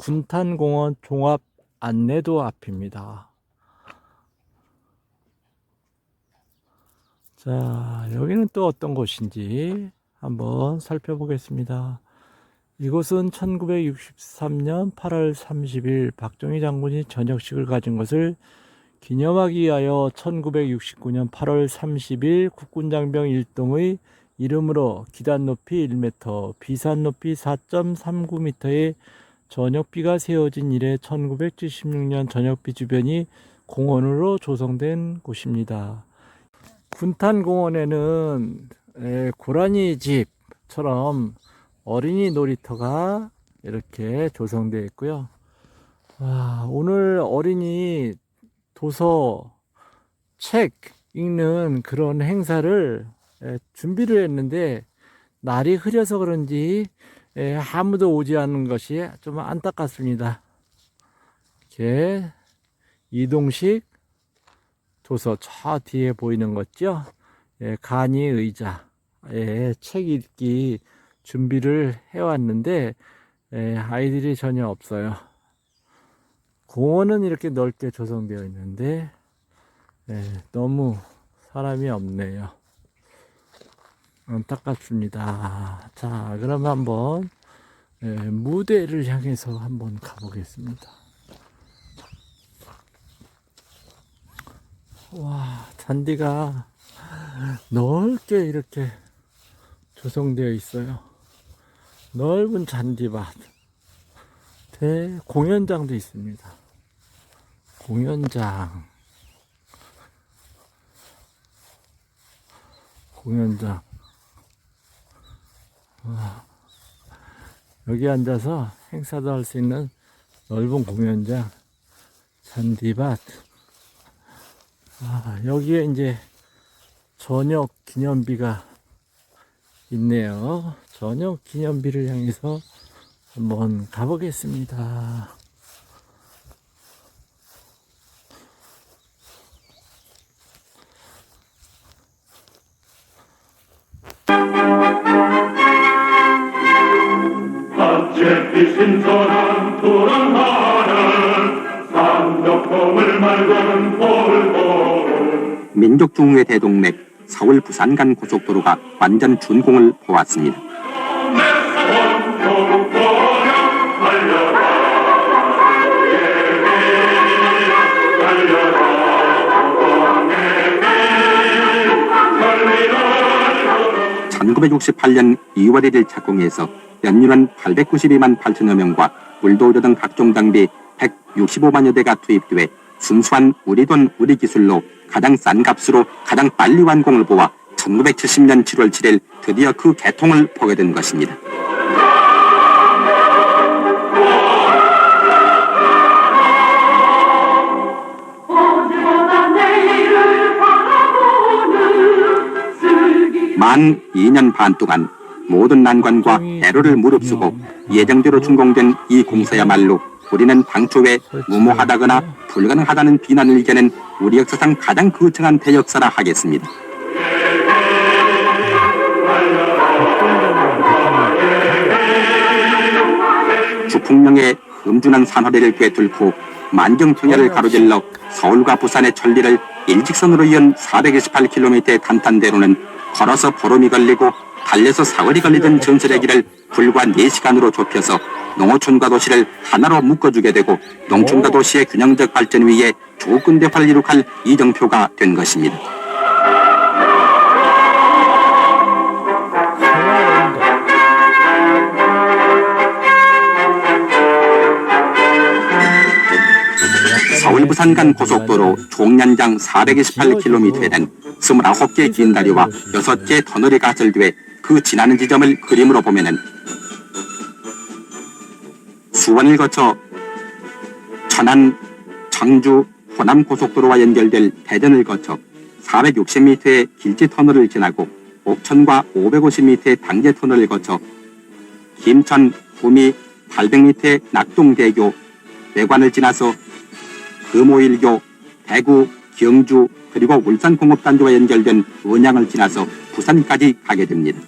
군탄공원 종합 안내도 앞입니다. 자, 여기는 또 어떤 곳인지 한번 살펴보겠습니다. 이곳은 1963년 8월 30일 박정희 장군이 저녁식을 가진 것을 기념하기 위하여 1969년 8월 30일 국군장병 일동의 이름으로 기단 높이 1m, 비산 높이 4.39m의 저녁비가 세워진 이래 1976년 저녁비 주변이 공원으로 조성된 곳입니다. 군탄공원에는 에, 고라니 집처럼 어린이 놀이터가 이렇게 조성되어 있고요. 와, 오늘 어린이 도서, 책 읽는 그런 행사를 에, 준비를 했는데 날이 흐려서 그런지 에, 아무도 오지 않는 것이 좀 안타깝습니다. 이렇게 이동식 도서 저 뒤에 보이는 거죠? 예, 간이 의자, 예, 책 읽기 준비를 해왔는데 예, 아이들이 전혀 없어요. 공원은 이렇게 넓게 조성되어 있는데 예, 너무 사람이 없네요. 안타깝습니다. 자, 그럼 한번 예, 무대를 향해서 한번 가보겠습니다. 와, 잔디가 넓게 이렇게 조성되어 있어요. 넓은 잔디밭. 대 공연장도 있습니다. 공연장. 공연장. 여기 앉아서 행사도 할 수 있는 넓은 공연장. 잔디밭. 아, 여기에 이제 저녁 기념비가 있네요. 저녁 기념비를 향해서 한번 가보겠습니다. 어차피 신선한 푸른 하늘 삼덕봉을 말고는 볼볼 민족중흥의 대동맥 서울 부산 간 고속도로가 완전 준공을 보았습니다. 원토록 보려 달려라 달려라 1968년 2월 1일 착공해서 연륜한 892만 8천여 명과 물도우려 등 각종 장비 165만여 대가 투입돼 순수한 우리 돈 우리 기술로 가장 싼 값으로 가장 빨리 완공을 보아 1970년 7월 7일 드디어 그 개통을 보게 된 것입니다. 만 2년 반 동안 모든 난관과 애로를 무릅쓰고 예정대로 준공된 이 공사야말로 우리는 당초에 무모하다거나 불가능하다는 비난을 이겨낸 우리 역사상 가장 거창한 대역사라 하겠습니다. 주풍령의 흠준한 산허리를 꿰뚫고 만경평야를 가로질러 서울과 부산의 천리를 일직선으로 이은 428km의 탄탄대로는 걸어서 보름이 걸리고 달려서 사월이 걸리던 전설의 길을 불과 4시간으로 좁혀서 농어촌과 도시를 하나로 묶어주게 되고 농촌과 도시의 균형적 발전 위에 조근대화를 이룩할 이정표가 된 것입니다. 서울 부산 간 고속도로 총연장 428km에는 29개의 긴 다리와 6개의 터널이 가설돼 그 지나는 지점을 그림으로 보면은 수원을 거쳐 천안, 청주, 호남 고속도로와 연결될 대전을 거쳐 460m의 길지 터널을 지나고 옥천과 550m의 당제 터널을 거쳐 김천, 구미 800m의 낙동대교, 외관을 지나서 금오일교, 대구, 경주 그리고 울산공업단지와 연결된 원양을 지나서 부산까지 가게 됩니다.